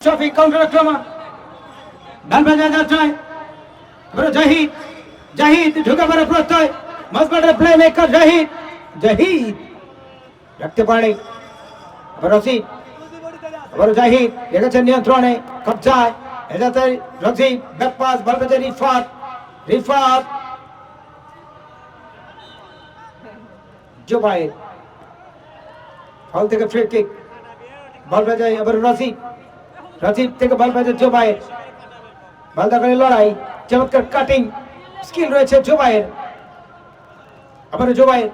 Shafiq counter আক্রমণ ডান বাজা যাচ্ছায় এবারে জাহিদ জাহিদ ঢুকে পড়ে প্রত্যয় মাঝমাঠের প্লে মেকার জাহিদ জাহিদ রাখতে পারে এবার রসিদ এবার জাহিদ রেখেছেন নিয়ন্ত্রণে কবজায় এটাতে রসিদ ব্যাক পাস বল পেতে রিফাত রিফাত জোবাইর ফল থেকে ফ্রি কিক বল বাজায় এবার রসিদ রসিদ থেকে বল বাজায় জোবাইর বল দখলে লড়াই, চমৎকার কাটিং স্কিল রয়েছে জোবাইয়ের আবার জোবাইয়ের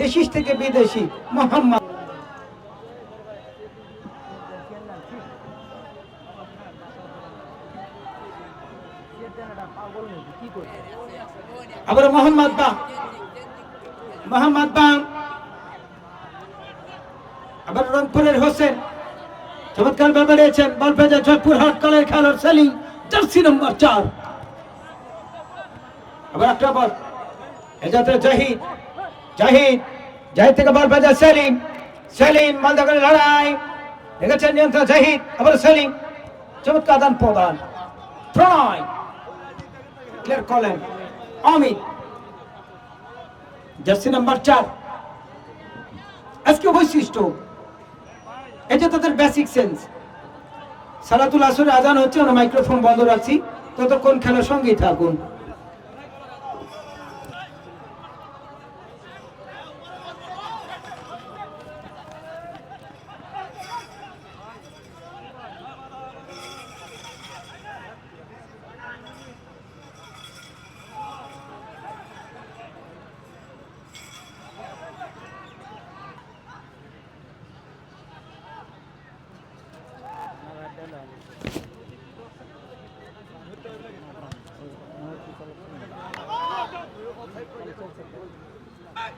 দেশি থেকে বিদেশি, মোহাম্মদ। আবার মোহাম্মদ বা মোহাম্মদ বা আবার রংপুরের হোসেন। চমৎকার বল বেড়েছেন বল জয়পুর হাট কলের খেলোয়াড় সেলিম, জার্সি নম্বর চার। আবার একটা বল এজাতে জাহিদ জাহিদ জাহিদ থেকে বল সেলিম সেলিম দখলে লড়াই, দেখেছেন নিয়ন্ত্রণ জাহিদ, আবার সেলিম, চমৎকার আদান প্রদান, প্রণয় ক্লিয়ার করলেন অমিত, জার্সি চার। আজকে বৈশিষ্ট্য এটা তাদের বেসিক সেন্স সালাতুল আসরে আজান হচ্ছে, আমরা মাইক্রোফোন বন্ধ রাখছি। ততক্ষণ খেলার সঙ্গেই থাকুন। はい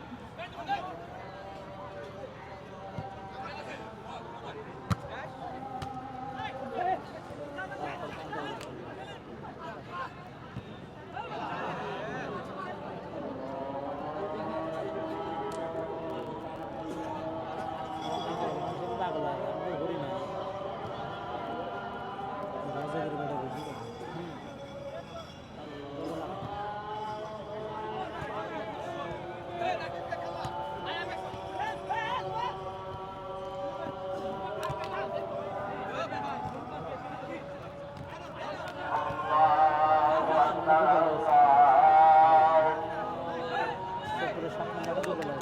সাত নম্বর